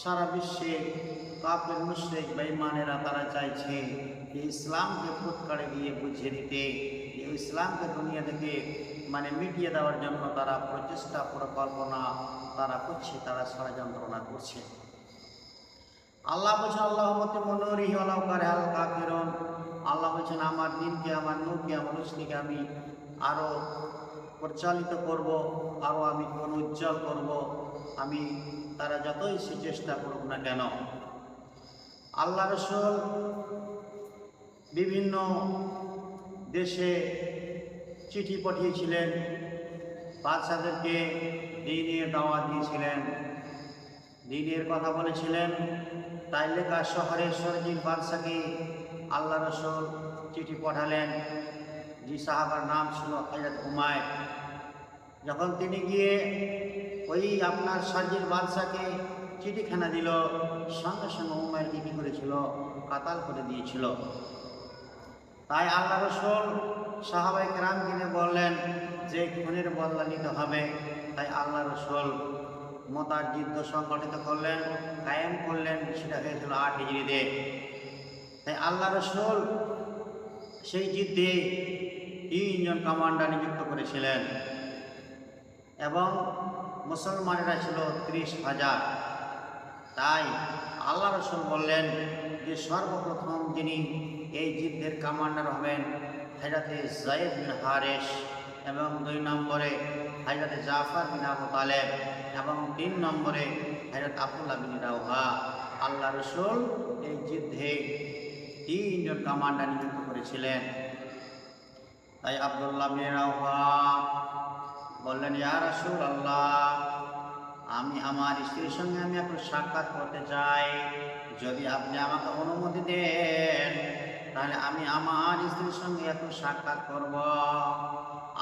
সারা বিশ্বে কাপের মুশ্রিক, বেঈমানেরা তারা চাইছে যে ইসলামকে ফুটকারে দিয়ে বুঝিয়ে দিতে। ইসলামকে দুনিয়া থেকে মানে মিটিয়ে দেওয়ার জন্য তারা প্রচেষ্টা, পরিকল্পনা তারা করছে, তারা ষড়যন্ত্রণা করছে। আল্লাহ বলছেন আল্লাহ মতে অলঙ্কারে আল কাফিরন। আল্লাহ বলছেন, আমার দিনকে, আমার নূরকে, আমার রশ্মিকে আমি আরও পরিচালিত করব আরও আমি কোন উজ্জ্বল করব। আমি তারা যতই সে চেষ্টা করুক না কেন, আল্লাহ রসুল বিভিন্ন দেশে চিঠি পাঠিয়েছিলেন বাচ্চাদেরকে দিনের দাওয়া দিয়েছিলেন, দিনের কথা বলেছিলেন। তাইলেকা শহরের সরজির বাদশাকে আল্লাহ রসুল চিঠি পাঠালেন। জি সাহাবার নাম ছিল হজরত হুমায় যখন তিনি গিয়ে ওই আপনার সরজির বাদশাকে চিঠিখানা দিল, সঙ্গে সঙ্গে উমায়েরকে কী করেছিল, কাতাল করে দিয়েছিল। তাই আল্লাহ রসুল সাহাবাই কেরাম কিনে বললেন যে খুনের বদলা নিতে হবে। তাই আল্লাহ রসুল মতার যুদ্ধ সংগঠিত করলেন, কায়েম করলেন, সেটা হয়েছিল আট হিজড়িতে। তাই আল্লাহ রসুল সেই যুদ্ধে তিনজন কমান্ডার নিযুক্ত করেছিলেন। এবং মুসলমানেরা ছিল ত্রিশ হাজার। তাই আল্লাহ রসুল বললেন যে সর্বপ্রথম যিনি এই যুদ্ধের কমান্ডার হবেন হাজরাতে জায়েদ বিন হারেস এবং দুই নম্বরে হাজরাতে জাফর বিন আবু তালেব এবং তিন নম্বরে হাজরত আবদুল্লাহ বিন রাউহা। আল্লাহ রসুল এই যুদ্ধে তিনজন কমান্ডার নিযুক্ত করেছিলেন। তাই আবদুল্লাহ বিন রাউহা বললেন, ইয়া রাসূল আল্লাহ আমি আমার স্ত্রীর সঙ্গে আমি একটু সাক্ষাৎ করতে চাই। যদি আপনি আমাকে অনুমতি দেন, তাহলে আমি আমার স্ত্রীর সঙ্গে একটু সাক্ষাৎ করব।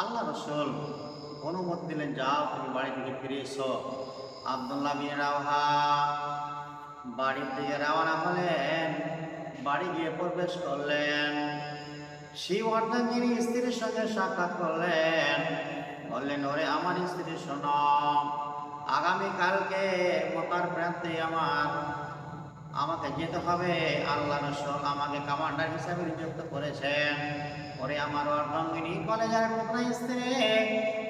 আল্লাহ রসুল অনুমতি দিলেন, যাও, তুমি বাড়ি থেকে ফিরে এসো। আবদুল্লাহ বিন রাওহা বাড়ির দিকে রওনা হলেন, বাড়ি গিয়ে প্রবেশ করলেন। সেই অর্ধাঙ্গিনী স্ত্রীর সঙ্গে সাক্ষাৎ করলেন। বললেন, ওরে আমার স্ত্রী শোনো আগামীকালকে মতার প্রান্তে আমার, আমাকে যেতে হবে। আল্লাহ রসল আমাকে কমান্ডার হিসাবে নিযুক্ত করেছেন। ওরে আমার অর্ধাঙ্গিনী, কলেজের টুকরা স্ত্রী,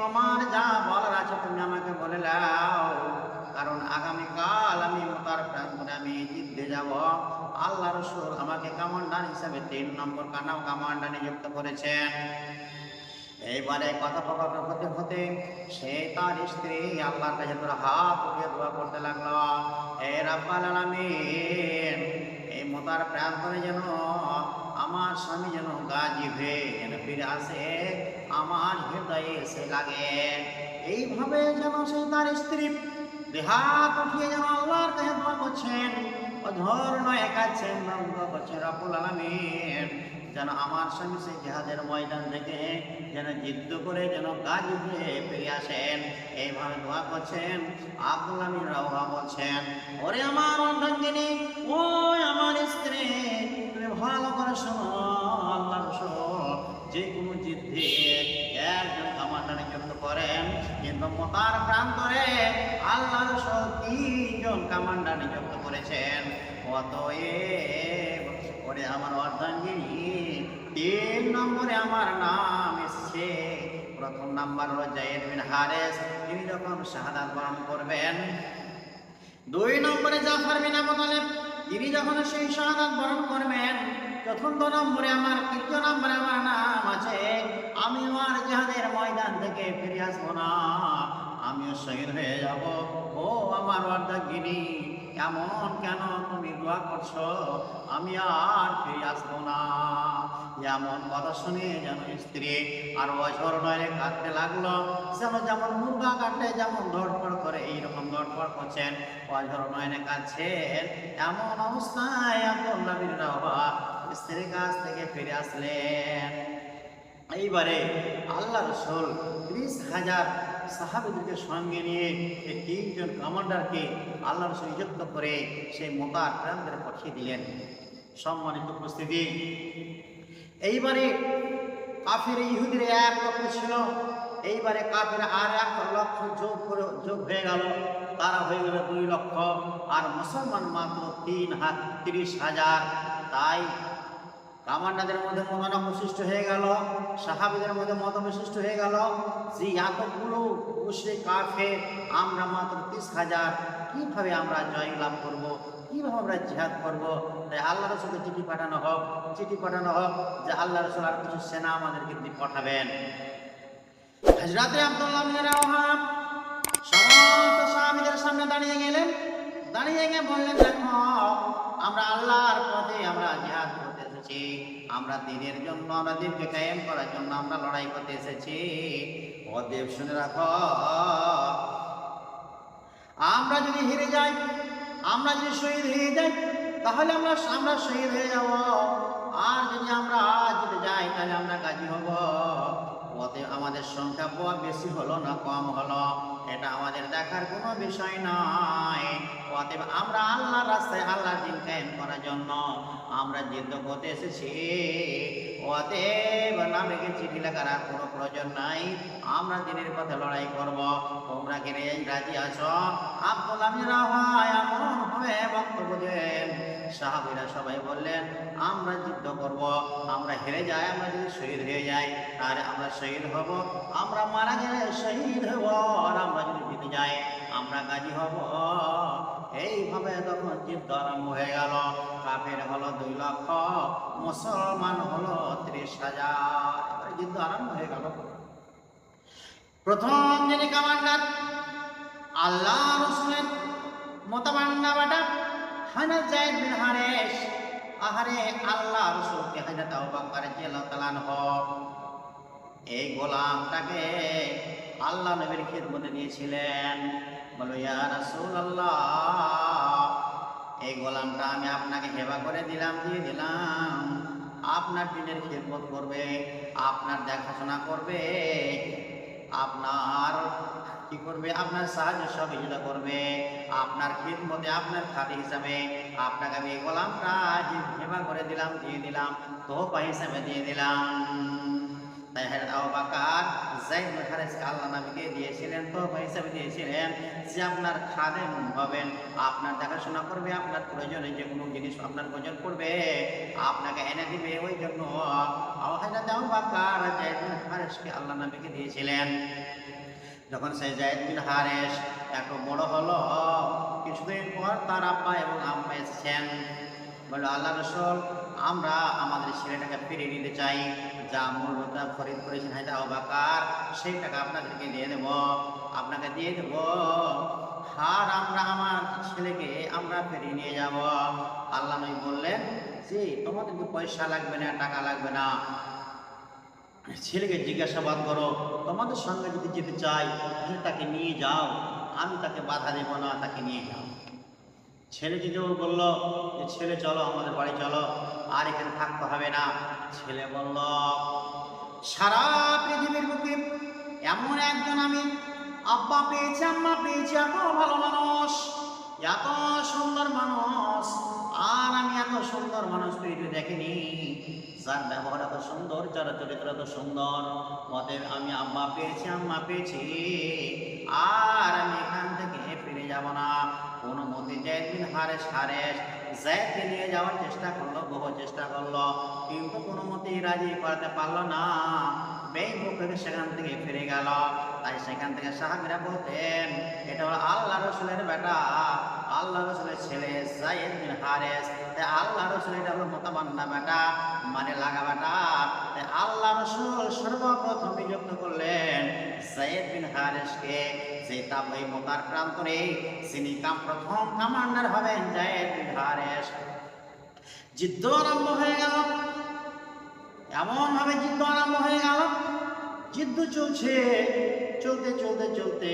তোমার যা বলার আছে তুমি আমাকে বলে নাও কারণ আগামীকাল আমি মোতার প্রান্তরে আমি যুদ্ধে যাব। আল্লাহ রসুল আমাকে কমান্ডার হিসাবে তিন নম্বর কানাও কমান্ডার নিযুক্ত করেছেন। এইবারে কথোপকথন হতে হতে সে তার স্ত্রী আল্লাহর কাছে তোর হাত উঠিয়ে দোয়া করতে লাগল। হে রাব্বাল আলামিন, এই মোতার প্রান্তরে যেন আমার স্বামী যেন গাজী হয়ে যেন ফিরে আসে, আমার হৃদয়ে এসে লাগে। এইভাবে যেন সেই তার স্ত্রী দেহাত উঠিয়ে যেন আল্লাহর কাছে দোয়া করছেন নয় একাচ্ছেন দোয়া করছেন রাব্বুল আলামিন। যেন আমার স্বামী সেই জেহাদের ময়দান থেকে যেন যুদ্ধ করে যেন কাজ হয়ে ফিরে আসেন। এইভাবে দোয়া করছেন আব্দুল্লাহ বিন রাওহা বলছেন ওরে আমার অর্ধাঙ্গিনী ওই আমার স্ত্রী, তুমি ভালো করে শোনো আল্লাহ যে কোনো যুদ্ধে একজন কমান্ডার নিযুক্ত করেন, কিন্তু মতার প্রান্তরে আল্লাহ রসুল তিনজন কমান্ডার নিযুক্ত করেছেন। অতএব ওরে আমার অর্ধাঙ্গিনী, তিন নম্বরে আমার নাম এসছে। প্রথম নাম্বার হলো জায়েদ বিন হারেস, তিনি যখন শাহাদাত বরণ করবেন, দুই নম্বরে জাফর বিন আবু তালেব, তিনি যখন সেই শাহাদাত বরণ করবেন, চতুর্থ নম্বরে আমার, তৃতীয় নম্বরে আমার নাম আছে আমি আমার জাহাদের ময়দান থেকে ফিরে আসব না, আমিও শহীদ হয়ে যাব। ও আমার অর্ধাঙ্গিনী এমন কেন তুমি দোয়া করছ? আমি আর ফিরে আসব না। এমন কথা শুনে যেন স্ত্রী আর অঝর নয় কাঁদতে লাগল, যেন যেমন মুরগা কাটলে যেমন ধড়ফড় করে এইরকম ধড়ফড় করছেন, অঝর নয়নে কাঁদছেন, এমন অবস্থায় আব্দুল্লাহ বিন রাওয়া স্ত্রীর কাছ থেকে ফিরে আসলেন। এইবারে আল্লাহ রসুল ত্রিশ হাজার সাহাবিদেরকে সঙ্গে নিয়ে এই তিনজন কমান্ডারকে আল্লাহ রসুল নিযুক্ত করে সেই মোতার প্রান্তরে পাঠিয়ে দিলেন। সম্মানিত উপস্থিতি, এইবারে কাফের ইহুদির এক পক্ষ ছিল, এইবারে কাফের আর এক লক্ষ যোগ করে, যোগ হয়ে গেল। তারা হয়ে গেল দুই লক্ষ, আর মুসলমান মাত্র তিন হাত, তিরিশ হাজার। তাই কামান্ডাদের মধ্যে মনোনম সৃষ্টি হয়ে গেল, সাহাবিদের মধ্যে মতম সৃষ্টি হয়ে গেল। যে এতগুলো মুশরিক কাফে আমরা মাত্র তিরিশ হাজার। কীভাবে আমরা জয় লাভ করব? কীভাবে আমরা জিহাদ করব? তাই আল্লাহ রসুলকে চিঠি পাঠানো হোক, চিঠি পাঠানো হোক, যে আল্লাহ রসুল আর কিছু সেনা আমাদেরকে দিয়ে পাঠাবেন। হাজরাতে আব্দুল্লাহ সমস্ত সাহাবীদের সামনে দাঁড়িয়ে গেলেন। দাঁড়িয়ে গিয়ে বললেন, দেখো, আমরা আল্লাহর পথে আমরা জিহাদ করতে এসেছি আমরা দিনের জন্য, আমরা দিনকে কায়েম করার জন্য আমরা লড়াই করতে এসেছি। অদেব শুনে রাখ। আমরা যদি হেরে যাই, আমরা যদি শহীদ হয়ে যাই, তাহলে আমরা আমরা শহীদ হয়ে যাব। আর যদি আমরা জিতে যাই, তাহলে আমরা গাজী হব। ওতে আমাদের সংখ্যা বড় বেশি হলো না কম হলো, এটা আমাদের দেখার কোনো বিষয় নয়। অতএব আমরা আল্লাহর রাস্তায় আল্লাহর দিন কায়েম করার জন্য আমরা যুদ্ধ করতে এসেছি। অতএব নামে চিঠি লেখার আর কোনো প্রয়োজন নাই। আমরা দিনের পথে লড়াই করব। তোমরা কি রাজি আছো? আব্দুল আমিরা হয়, এমন দেন সাহাবিরা সবাই বললেন, আমরা যুদ্ধ করব, আমরা হেরে যাই, আমরা যদি শহীদ হয়ে যাই, তাহলে আমরা শহীদ হব, আমরা মারা গেলে শহীদ হব আর আমরা যদি জিতে যাই, আমরা গাজী হব। এইভাবে তখন যুদ্ধ আরম্ভ হয়ে গেল। কাফের হলো দুই লক্ষ, মুসলমান হলো ত্রিশ হাজার। যুদ্ধ আরম্ভ হয়ে গেল। প্রথম যিনি কমান্ডার, আল্লাহ রসুলের মতাবান্না বাটা হানাত জায়েদ বিন হারেস আহারে আল্লাহ রসুলকে হাজরত আবু বকর রাদিয়াল্লাহু হক এই গোলামটাকে আল্লাহ নবীর খিদমতে দিয়েছিলেন। বলো, ইয়া রাসূলুল্লাহ, এই গোলামটা আমি আপনাকে সেবা করে দিলাম, দিয়ে দিলাম। আপনার দিনের খিদমত করবে, আপনার দেখাশোনা করবে, আপনার কি করবে? আপনার সাহায্য সহযোগিতা করবে। আপনার খিদমতে আপনার খাদি হিসাবে আপনাকে আমি গোলামটা সেবা করে দিলাম, দিয়ে দিলাম, তোহফা হিসাবে দিয়ে দিলাম। হারেসকে আল্লাহ আপনার দেখাশোনা করবে, আপনার প্রয়োজনে যে কোনো জিনিস আপনার প্রয়োজন পড়বে, আপনাকে এনে দিবে ওই জন্য। আল্লাহ নবীকে দিয়েছিলেন। যখন সেই জায়েদ বিন হারেস এত বড় হলো। কিছুদিন পর তার আব্বা এবং আম্মা এসেছেন। বলল, আল্লাহ রসুল, আমরা আমাদের ছেলেটাকে ফিরিয়ে নিতে চাই। যা মূল্যটা খরিদ করেছেন হায়দা অবাকার সেই টাকা আপনাদেরকে দিয়ে দেব। আপনাকে দিয়ে দেব। আর আমরা আমার ছেলেকে আমরা ফিরিয়ে নিয়ে যাব। আল্লাহ নবী বললেন যে তোমাদেরকে পয়সা লাগবে না, টাকা লাগবে না। ছেলেকে জিজ্ঞাসাবাদ করো, তোমাদের সঙ্গে যদি যেতে চাই, তাহলে তাকে নিয়ে যাও, আমি তাকে বাধা দেব না, তাকে নিয়ে যাও। ছেলে যদি ওর বলল যে, ছেলে, চলো, আমাদের বাড়ি চলো, আর এখানে থাকতে হবে না। ছেলে বলল, সারা পৃথিবীর বুকে এমন একজন আমি, আব্বা পেয়েছি, আম্মা পেয়েছি, এত ভালো মানুষ, এত সুন্দর মানুষ আর আমি এত সুন্দর মানুষ তৈরি দেখিনি। যার ব্যবহার এত সুন্দর, যার চরিত্র এত সুন্দর, অতএব আমি আম্মা পেয়েছি আম্মা পেয়েছি। আর আমি এখান থেকে ফিরে যাব না। কোনো মতে জয়দিন হারেস হারেস জয়কে নিয়ে যাওয়ার চেষ্টা করল, বহু চেষ্টা করল, কিন্তু কোনো মতেই রাজি করাতে পারল না। সেখান থেকে ফিরে গেল। তাই সেখান থেকে সাহাবিরা বলতেন, এটা হলো আল্লাহ রসুলের বেটা। আল্লাহ রসুলের ছেলে বিন হারেস। তাই আল্লাহ রসুল এটা হলো মতামান্না বেটা মানে লাগা বেটা। তাই আল্লাহ রসুল সর্বপ্রথম নিযুক্ত করলেন জায়েদ বিন হারেসকে। যে তাপ ওই মোতার প্রান্তরে তিনি কাম প্রথম কামান্ডার হবেন জায়েদ হারেস যুদ্ধ আরম্ভ হয়ে গেল। এমন ভাবে যুদ্ধ আরম্ভ হয়ে গেল। যুদ্ধ চলছে, চলতে চলতে চলতে।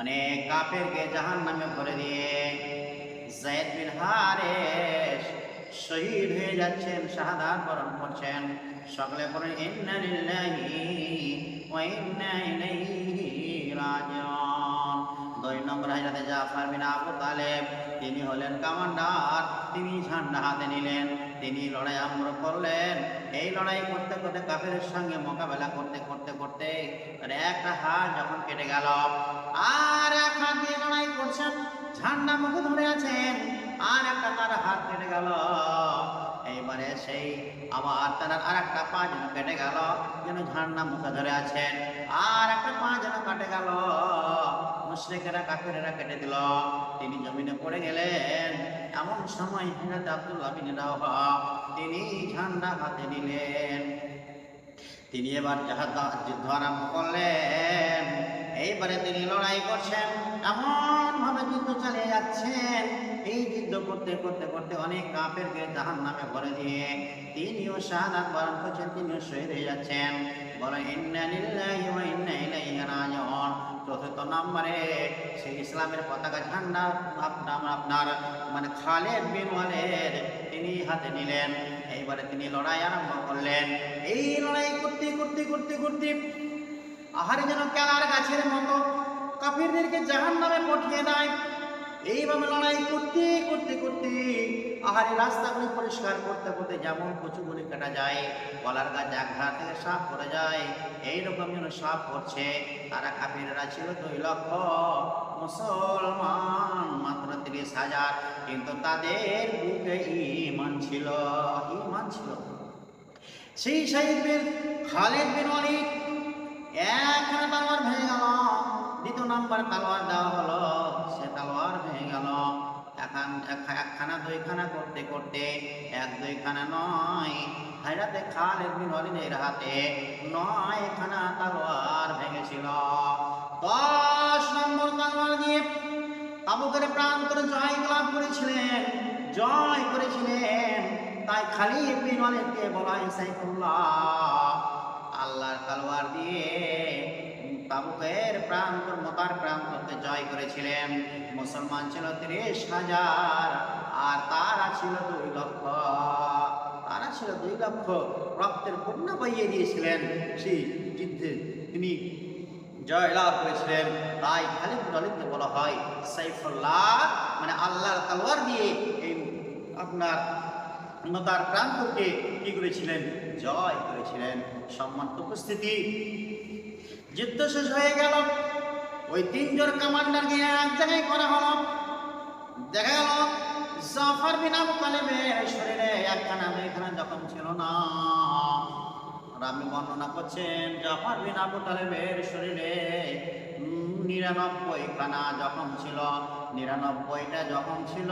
অনেক কাপেরকে জাহান নামে ভরে দিয়ে জায়েদ বিন হারেস শহীদ হয়ে যাচ্ছেন, শাহাদাত বরণ করছেন। সকলে বলেন, ইন্না ইন্না ইলাইহি রাজিউন দুই নম্বর হাজরাতে জাফর বিন আবু তালেব, তিনি হলেন কামান্ডার তিনি ঝান্ডা হাতে নিলেন, তিনি লড়াই আরম্ভ করলেন। এই লড়াই করতে করতে কাফের সঙ্গে মোকাবেলা করতে করতে করতে একটা হাত যখন কেটে গেল, আর এক হাত দিয়ে লড়াই করছেন, ঝান্ডা মুখে ধরে আছেন, আর একটা তার হাত কেটে গেল। এইবারে সেই আবার তার আর একটা পা যেন কেটে গেল, যেন ঝান্ডা মুখে ধরে আছেন। আর একটা পা যেন কাটে গেল, মুশ্রিকেরা কাফেরেরা কেটে দিল। তিনি জমিনে পড়ে গেলেন, এমন সময় হিরাত আব্দুল্লাহ বিন তিনি ঝান্ডা হাতে নিলেন। তিনি এবার যাহা আরম্ভ করলেন। এইবারে তিনি লড়াই করছেন। এমন ভাবে যুদ্ধ চালিয়ে যাচ্ছেন। এই যুদ্ধ করতে করতে করতে অনেক কাপেরকে জাহান নামে ভরে দিয়ে তিনিও শাহাদাত বরণ করছেন, তিনিও শহীদ হয়ে যাচ্ছেন। চতুর্থ নম্বরে ইসলামের পতাকা ঝান্ডা আপনার আপনার মানে খালেদ বিন তিনি হাতে নিলেন। এইবারে তিনি লড়াই আরম্ভ করলেন। এই লড়াই করতে করতে করতে করতে আহারে যেন কেলার গাছের জাহান নামে পাঠিয়ে দেয় এইভাবে লড়াই করতে করতে করতে আহারে রাস্তাগুলি পরিষ্কার করতে করতে যেমন কচুগুলি কাটা যায়, কলার গাছ এক ধার থেকে সাপ করে যায় এইরকম যেন সাপ করছে। তারা কাফিররা ছিল দুই লক্ষ মুসলমান, মাত্র তিরিশ হাজার। কিন্তু তাদের বুকে ইমান ছিল ইমান ছিল। সেই শাহিদ বিন খালেদ বিন অলিদ একখানা তালোয়ার ভেঙে গেল। দ্বিতীয় নাম্বার তালোয়ার দেওয়া হলো, সে তালোয়ার ভেঙে গেল। এখন একখানা, দুইখানা করতে করতে, এক দুইখানা নয়। হাইরাতে খালেদ বিন অলিদের হাতে নয়খানা তালোয়ার ভেঙেছিল। দশ নম্বর তালোয়ার দিয়ে তাবুকের প্রান্তরে জয় লাভ করেছিলেন, জয় করেছিলেন। তাই খালি বিন অলিদকে বলা সাইফুল্লাহ। আল্লাহর তলোয়ার দিয়ে তাবুকের প্রান্তর মতার প্রান্তকে জয় করেছিলেন। মুসলমান ছিল তিরিশ হাজার, আর তারা ছিল দুই লক্ষ। তারা ছিল দুই লক্ষ। রক্তের বন্যা বইয়ে দিয়েছিলেন। সেই যুদ্ধে তিনি জয় লাভ করেছিলেন। তাই খালিদ দলিতকে বলা হয় সাইফুল্লাহ মানে আল্লাহর তলোয়ার দিয়ে এই আপনার তার প্রান্তকে কি করেছিলেন? জয় করেছিলেন। সম্মানিত উপস্থিতি যুদ্ধ শেষ হয়ে গেল। ওই তিনজন কমান্ডারকে এক জায়গায় করা হলো। দেখা গেল, জাফর বিন আবু তালেবের শরীরে একখানা দুইখানা যখন ছিল না। রামি বর্ণনা করছেন, জাফর বিন আবু তালেবের শরীরে নিরানব্বই খানা জখম ছিল। নিরানব্বইটা জখম ছিল।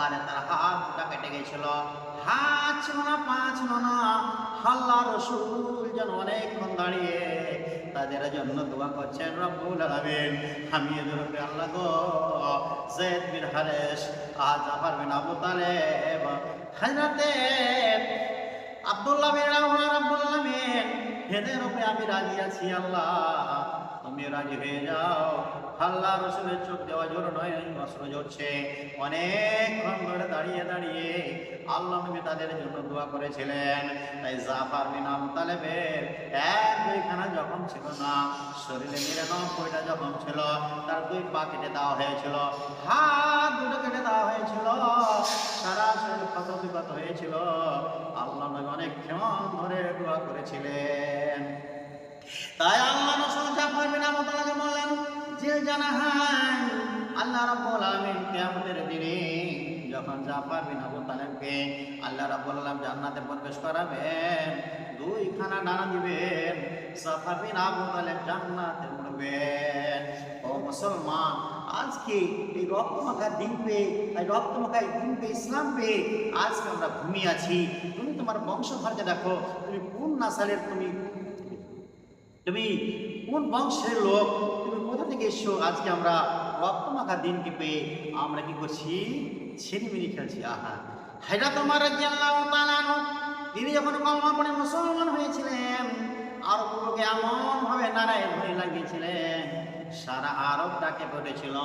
আর তার হাতটা কেটে গেছিল। হাত ছিল না, পা ছিল না। হাল্লা রসুল যেন অনেকক্ষণ দাঁড়িয়ে তাদের জন্য দোয়া করছেন রব্বুল আলামিন। আমি এদের আল্লাহ গো, জেদ বিন হারেস আজ আবার বিন আবু তালেব হাজরাতে আব্দুল্লাহ বিন রাহমান আব্দুল্লাহ বিন এদের উপরে আমি রাজি আছি, আল্লাহ। তুমি রাজি হয়ে যাও। আল্লাহ রসুলের চোখ দেওয়া জোর নয় অস্ত্র ঝরছে। অনেকক্ষণ ধরে দাঁড়িয়ে দাঁড়িয়ে আল্লাহ নবী তাদের জন্য দোয়া করেছিলেন। তাই জাফর বিন তালেবের এক দুইখানা জখম ছিল না, শরীরে নিরানব্বইটা জখম ছিল, তার দুই পা কেটে দেওয়া হয়েছিল, হাত দুটো কেটে দেওয়া হয়েছিল, সারা শরীর ক্ষত বিগত হয়েছিল। আল্লাহ নবী অনেকক্ষণ ধরে দোয়া করেছিলেন। তাই যে জানাহান আল্লাহ রাব্বুল আলামিন কিয়ামতের দিনে যখন জাফর বিন আবু তালেবকে আল্লাহ রাব্বুল আলামিন জান্নাতে করাবেন দুইখানা ডানা দিবেন। তালেব জান্নাতে উঠবেন। ও মুসলমান, আজকে এই রক্তমাখা দিন পেয়ে এই রক্তমাখা দিন পেয়ে ইসলাম পেয়ে আজকে আমরা ঘুমিয়ে আছি। তুমি তোমার বংশধরকে দেখো, তুমি কোন নাসালের তুমি তুমি কোন বংশের লোক? তুমি কোথা থেকে এসছো? আজকে আমরা রক্তমাখা দিনকে পেয়ে আমরা কি করছি? ছেনিমিনি খেলছি, আহা। হাইরা তোমার তিনি যখন কলমা পড়ে মুসলমান হয়েছিলেন আরব লোকে এমন ভাবে নারায় ধরে লাগিয়েছিলেন, সারা আরব ডাকে পড়েছিল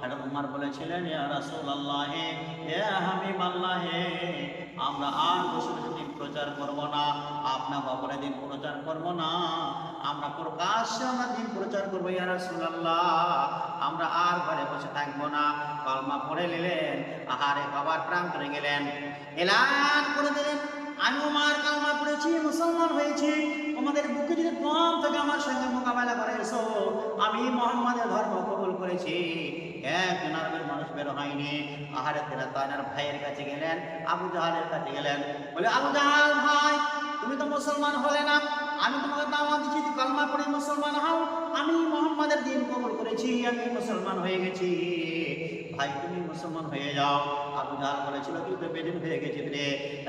হাইরা তোমার বলেছিলেন আমরা আর দিন প্রচার করব না, আপনার দিন প্রচার করব না। আমরা প্রকাশ্যে আমরা দিন প্রচার করব, ইয়া রাসূলুল্লাহ। আমরা আর ঘরে বসে থাকব না। কলমা পড়ে নিলেন, আহারে বাবার প্রাণ করে গেলেন। এলান করে দিলেন, আমি আমার কালমা পড়েছি, মুসলমান হয়েছি। আমাদের বুকে যদি দম থেকে আমার সঙ্গে মোকাবেলা করে এসো। আমি মোহাম্মদের ধর্ম কবুল করেছি। একজন মানুষ বের হয়নি। আহারে তেরা তানার ভাইয়ের কাছে গেলেন, আবু জাহালের কাছে গেলেন। বলে, আবু জাহাল ভাই মুসলমান হও, আমি মোহাম্মদের দিন কবুল করেছি, আমি মুসলমান হয়ে গেছি। ভাই, তুমি মুসলমান হয়ে যাও। আবু জাহাল বলেছিল, তুই তো বেদিন হয়ে গেছিস রে।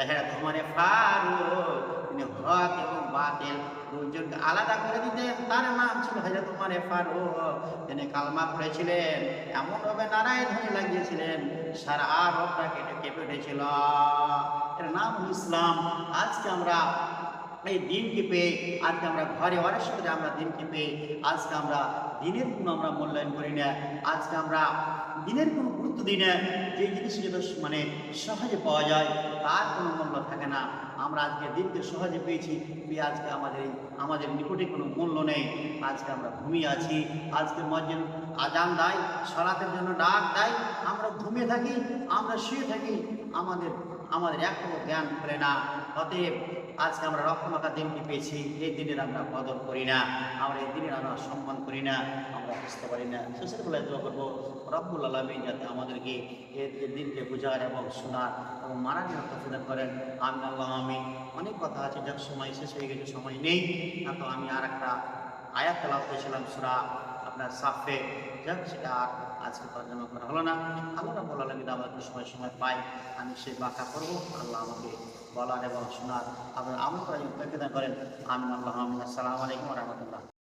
হ্যাঁ তোমারে ফারুক, তিনি হক এবং বাতিল। দুজনকে আলাদা করে দিতে, তার নাম ছিল হজরত উমারে ফারুক। তিনি কালমা পড়েছিলেন এমন ভাবে নারায়ণ হয়ে লাগিয়েছিলেন, সারা আরবটা কেটে, কেঁপে উঠেছিল। এর নাম ইসলাম। আজকে আমরা এই দিনকে পেয়ে আজকে আমরা ঘরে অনেক সাথে আমরা দিনকে পেয়ে আজকে আমরা দিনের কোনো আমরা মূল্যায়ন করি না, আজকে আমরা দিনের কোনো গুরুত্ব দিই না যে জিনিস যেটা মানে সহজে পাওয়া যায়, তার কোনো মূল্য থাকে না। আমরা আজকে দিনকে সহজে পেয়েছি, পেয়ে আজকে আমাদের আমাদের নিকটে কোনো মূল্য নেই। আজকে আমরা ঘুমিয়ে আছি, আজকে মসজিদ আজান দেয়, সলাতের জন্য ডাক দেয়, আমরা ঘুমিয়ে থাকি, আমরা শুয়ে থাকি, আমাদের আমাদের একটু জ্ঞান করে না। অতএব আজকে আমরা রক্ষমাকা দিনটি পেয়েছি। এই দিনের আমরা কদর করি না। আমরা এই দিনের আমরা সম্মান করি না। আমরা বুঝতে পারি না। বেলায় দোয়া করব, রব্বুল আলমী যাতে আমাদেরকে এই দিনকে বোঝার এবং শোনার এবং মানার জন্য তফিদান করেন। আমি আল্লাহ আমি অনেক কথা আছে, যার সময় শেষ হয়ে গেছে, সময় নেই। না তো আমি আর একটা আয়াত তেলাও করেছিলাম, সুরা আপনার সাফে। সেটা আর আজকে তর্জমা করা হলো না। আল্লাহ রাব্বুল আলামিন আমাকে সময় সময় পাই। আমি সেই বাঁকা করব আল্লাহ আমাকে বলার এবং শোনার আপনার আমল করার তৌফিক করেন। আমিন, আল্লাহ আমিন আসসালামু আলাইকুম রাহমাতুল্লাহ।